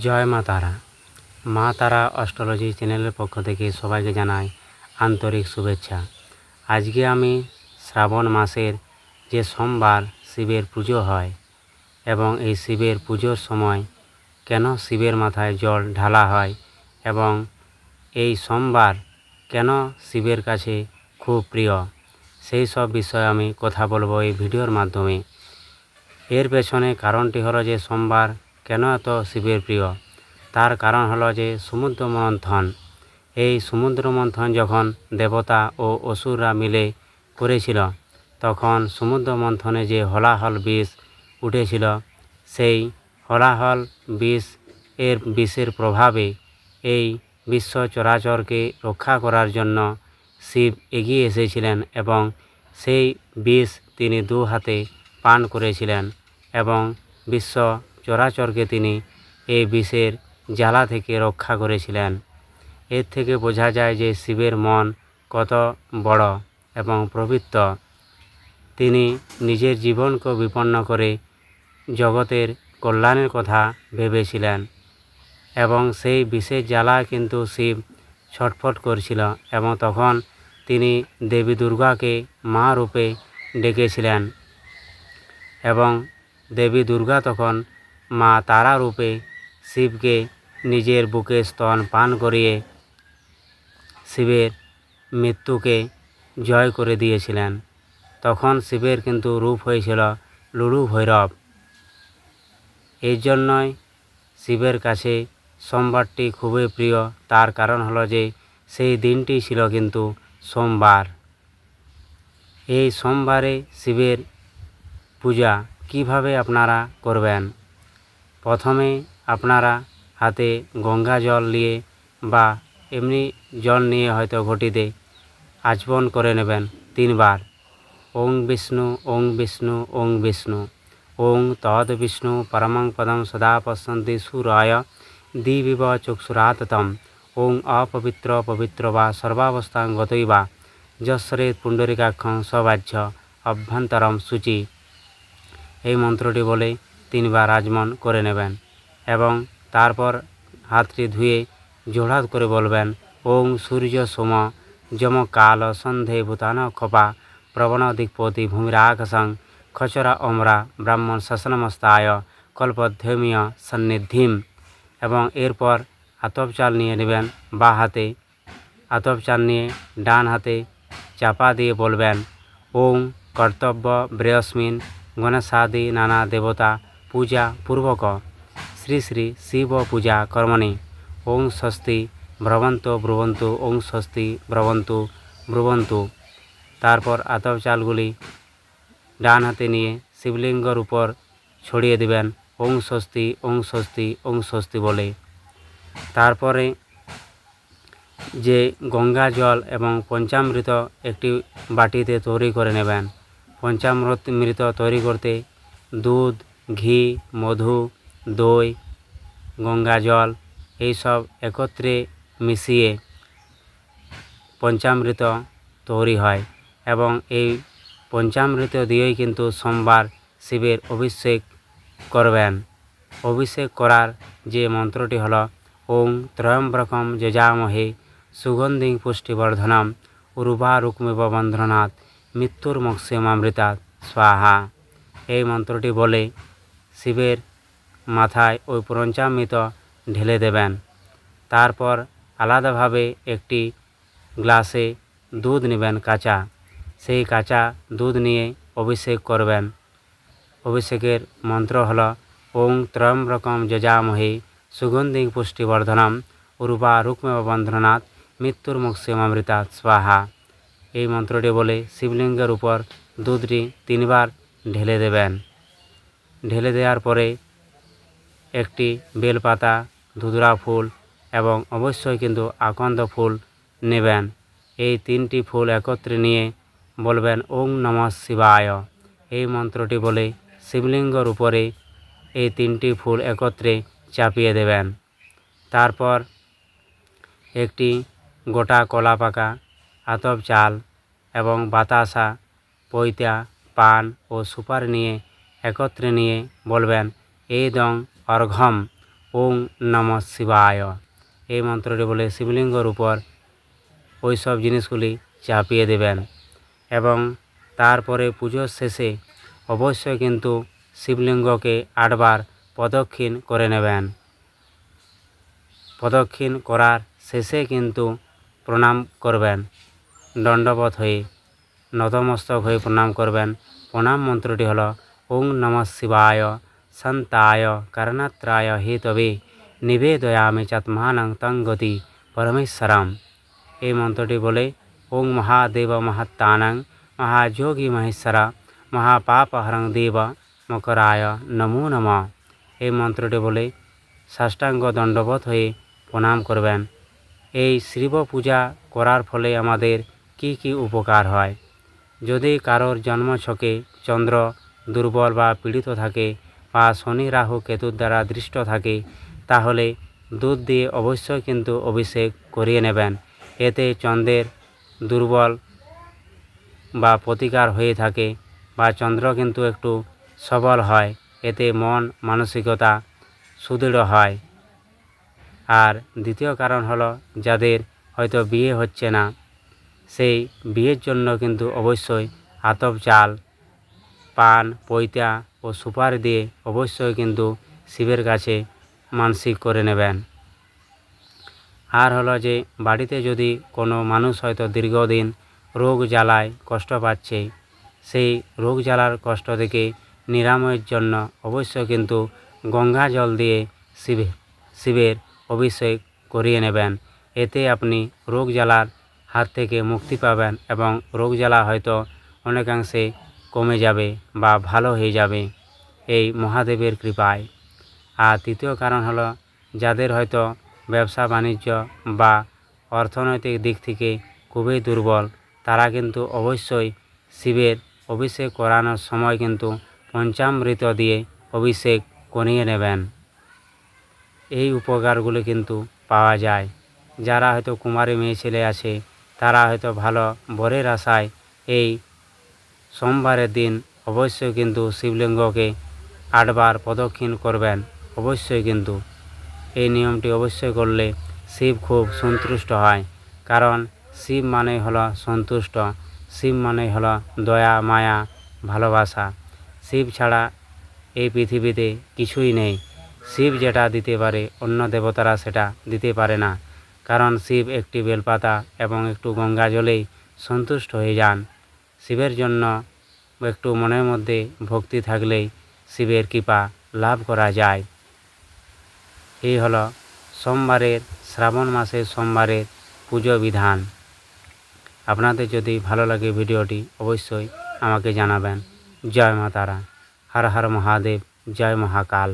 জয় মা তারা। মা তারা অস্ট্রোলজি চ্যানেলের পক্ষ থেকে সবাইকে জানাই আন্তরিক শুভেচ্ছা। আজকে আমি শ্রাবণ মাসের যে সোমবার শিবের পুজো হয় এবং এই শিবের পুজোর সময় কেন শিবের মাথায় জল ঢালা হয় এবং এই সোমবার কেন শিবের কাছে খুব প্রিয়, সেই সব বিষয়ে আমি কথা বলব এই ভিডিওর মাধ্যমে। এর পেছনে কারণটি হলো যে সোমবার কেন এত শিবের প্রিয়? তার কারণ হলো যে সমুদ্র মন্থন। এই সমুদ্র মন্থন যখন দেবতা ও অসুররা মিলে করেছিল, তখন সমুদ্র মন্থনে যে হলাহল বিষ উঠেছিল, সেই হলাহল বিষ এর বিষের প্রভাবে এই বিশ্ব চরাচরকে রক্ষা করার জন্য শিব এগিয়ে এসেছিলেন এবং সেই বিষ তিনি দু হাতে পান করেছিলেন এবং বিশ্ব চরাচরকে তিনি এই বিষের জ্বালা থেকে রক্ষা করেছিলেন। এর থেকে বোঝা যায় যে শিবের মন কত বড় এবং পবিত্র। তিনি নিজের জীবনকে বিপন্ন করে জগতের কল্যাণের কথা ভেবেছিলেন এবং সেই বিষের জ্বালা কিন্তু শিব ছটফট করছিল এবং তখন তিনি দেবী দুর্গাকে মা রূপে ডেকেছিলেন এবং দেবী দুর্গা তখন মা তারা রূপে শিবকে নিজের বুকে স্তন পান করিয়ে শিবের মৃত্যুকে জয় করে দিয়েছিলেন। তখন শিবের কিন্তু রূপ হয়েছিল লুলু ভৈরব। এই জন্যই শিবের কাছে সোমবারটি খুবই প্রিয়। তার কারণ হলো যে, সেই দিনটি ছিল কিন্তু সোমবার। এই সোমবারে শিবের পূজা কীভাবে আপনারা করবেন? প্রথমে আপনারা হাতে গঙ্গা জল নিয়ে বা এমনি জল নিয়ে হয়তো ঘটিতে আচমন করে নেবেন তিনবার। ওং বিষ্ণু ওং বিষ্ণু ওং বিষ্ণু। ওং তদ বিষ্ণু পরমং পদম সদা পশ্যন্তি সুরায় দিবিব চক্ষুরাততম। ওং অপবিত্র পবিত্র বা সর্বাবস্থাং গতই বা যশ্বরেত পুণ্ডরিকাক্ষং সবাহ্য অভ্যন্তরম সূচি। এই মন্ত্রটি বলে তিনবার আজমন করে নেবেন এবং তারপর হাতটি ধুয়ে জোড়াত করে বলবেন, ওং সূর্য সোম, যম কাল, সন্ধে ভূতান খপা, প্রবণ দিকপতি ভূমিরাকসং খচরা অমরা, ব্রাহ্মণ শাসনমস্তায়, কল্পধ্যমীয় সন্নিধিম। এবং এরপর আতপ চাল নিয়ে নেবেন বা হাতে। আতপ চাল নিয়ে ডান হাতে চাপা দিয়ে বলবেন, ওং কর্তব্য বৃহস্মিন, গণেশাদি নানা দেবতা পূজা পূর্বক শ্রী শ্রী শিব পূজা কর্মণি ওং স্বস্তি ব্রবন্ত ব্রুবন্তু ওং স্বস্তি ব্রবন্তু ব্রুবন্তু তারপর আতপ চালগুলি ডান হাতে নিয়ে শিবলিঙ্গর উপর ছড়িয়ে দিবেন ওং স্বস্তি ওং স্বস্তি ওং স্বস্তি বলে তারপরে যে গঙ্গা জল এবং পঞ্চামৃত একটি বাটিতে তৈরি করে নেবেন পঞ্চামৃত মৃত তৈরি করতে দুধ ঘি, মধু, দই, গঙ্গা জল এইসব একত্রে মিশিয়ে পঞ্চামৃত তৈরি হয় এবং এই পঞ্চামৃত দিয়েই কিন্তু সোমবার শিবের অভিষেক করবেন। অভিষেক করার যে মন্ত্রটি হলো, ওং ত্রয়ম্বকম যজামহে সুগন্ধি পুষ্টিবর্ধনম উর্বা রুক্মিব বন্ধ্রনাথ মৃত্যুর মৎস্যমামৃতাৎ স্বাহা। এই মন্ত্রটি বলে শিবের মাথায় ওই পঞ্চামৃত ঢেলে দেবেন। তারপর আলাদাভাবে একটি গ্লাসে দুধ নেবেন কাঁচা। সেই কাঁচা দুধ নিয়ে অভিষেক করবেন। অভিষেকের মন্ত্র হল, ওং ত্রয়ম্বকম যজামহে সুগন্ধি পুষ্টিবর্ধনম উর্বা রুক্মেব বন্ধ্রনাথ মৃত্যুর মুক্ষমামৃতা স্বাহা। এই মন্ত্রটি বলে শিবলিঙ্গের উপর দুধটি তিনবার ঢেলে দেবেন। ঢেলে দেওয়ার পরে একটি বেলপাতা ধুতরা ফুল এবং অবশ্যই কিন্তু আকন্দ ফুল নেবেন। এই তিনটি ফুল একত্রে নিয়ে বলবেন, ওং নম শিবায়। এই মন্ত্রটি বলে শিবলিঙ্গর উপরে এই তিনটি ফুল একত্রে চাপিয়ে দেবেন। তারপর একটি গোটা কলা পাকা, আতপ চাল এবং বাতাসা পৈতা পান ও সুপার নিয়ে একত্রে নিয়ে বলবেন এই দং অর্ঘম ওং নম শিবায়। এই মন্ত্রটি বলে শিবলিঙ্গর উপর ওই সব জিনিসগুলি চাপিয়ে দেবেন। এবং তারপরে পুজোর শেষে অবশ্যই কিন্তু শিবলিঙ্গকে আটবার প্রদক্ষিণ করে নেবেন। প্রদক্ষিণ করার শেষে কিন্তু প্রণাম করবেন। দণ্ডবত হয়ে নতমস্তক হয়ে প্রণাম করবেন। প্রণাম মন্ত্রটি হলো ওং নম শিবায় সন্তায় করণত্রায় হেতবে নিবেদয়ামি চাত্মানং তঙ্গতি পরমেশ্বরম এই মন্ত্রটি বলে ওং মহাদেব মহাত্মানং মহাযোগী মহেশ্বরা মহাপাপহরং দেব মকরায় নমো নম এই মন্ত্রটি বলে সাষ্টাঙ্গ দণ্ডবোধ হয়ে প্রণাম করবেন। এই শিব পূজা করার ফলে আমাদের কি কি উপকার হয়? যদি কারোর জন্মছকে চন্দ্র দুর্বল বা পীড়িত থাকে বা শনি রাহু কেতুর দ্বারা দৃষ্ট থাকে, তাহলে দুধ দিয়ে অবশ্যই কিন্তু অভিষেক করিয়ে নেবেন। এতে চন্দ্রের দুর্বল বা প্রতিকার হয়ে থাকে বা চন্দ্র কিন্তু একটু সবল হয়, এতে মন মানসিকতা সুদৃঢ় হয়। আর দ্বিতীয় কারণ হলো যাদের হয়তো বিয়ে হচ্ছে না, সেই বিয়ের জন্য কিন্তু অবশ্যই আতপ চাল পান পৈতা ও সুপারি দিয়ে অবশ্যই কিন্তু শিবের কাছে মানসিক করে নেবেন। আর হলো যে বাড়িতে যদি কোনো মানুষ হয়তো দীর্ঘদিন রোগ জ্বালায়, কষ্ট পাচ্ছে, সেই রোগ জ্বালার কষ্ট থেকে নিরাময়ের জন্য অবশ্যই কিন্তু গঙ্গা জল দিয়ে শিবে, শিবের অভিষেক করিয়ে নেবেন। এতে আপনি রোগ জ্বালার হাত থেকে মুক্তি পাবেন এবং রোগ জ্বালা হয়তো অনেকাংশে কমে যাবে বা ভালো হয়ে যাবে এই মহাদেবের কৃপায়। আর তৃতীয় কারণ হলো, যাদের হয়তো ব্যবসা, বাণিজ্য বা অর্থনৈতিক দিক থেকে খুবই দুর্বল, তারা কিন্তু অবশ্যই শিবের অভিষেক করানোর সময় কিন্তু পঞ্চামৃত দিয়ে অভিষেক করিয়ে নেবেন। এই উপকারগুলো কিন্তু পাওয়া যায়। যারা হয়তো কুমারী মেয়ে ছেলে আছে, তারা হয়তো ভালো বরের আশায় এই সোমবারের দিন অবশ্যই কিন্তু শিবলিঙ্গকে আটবার প্রদক্ষিণ করবেন, অবশ্যই কিন্তু। এই নিয়মটি অবশ্যই করলে শিব খুব সন্তুষ্ট হয়, কারণ শিব মানে হলো সন্তুষ্ট, শিব মানে হলো দয়া, মায়া, ভালোবাসা। শিব ছাড়া এই পৃথিবীতে কিছুই নেই। শিব যেটা দিতে পারে, অন্য দেবতারা সেটা দিতে পারে না, কারণ শিব একটি বেলপাতা এবং একটু গঙ্গা জলেই সন্তুষ্ট হয়ে যান। শিবের জন্য একটু মনের মধ্যে ভক্তি থাকলেই শিবের কৃপা লাভ করা যায়। এই হলো সোমবারের, শ্রাবণ মাসের সোমবারের পুজো বিধান। আপনাদের যদি ভালো লাগে ভিডিওটি, অবশ্যই আমাকে জানাবেন। জয় মা তারা। হর হর মহাদেব, জয় মহাকাল।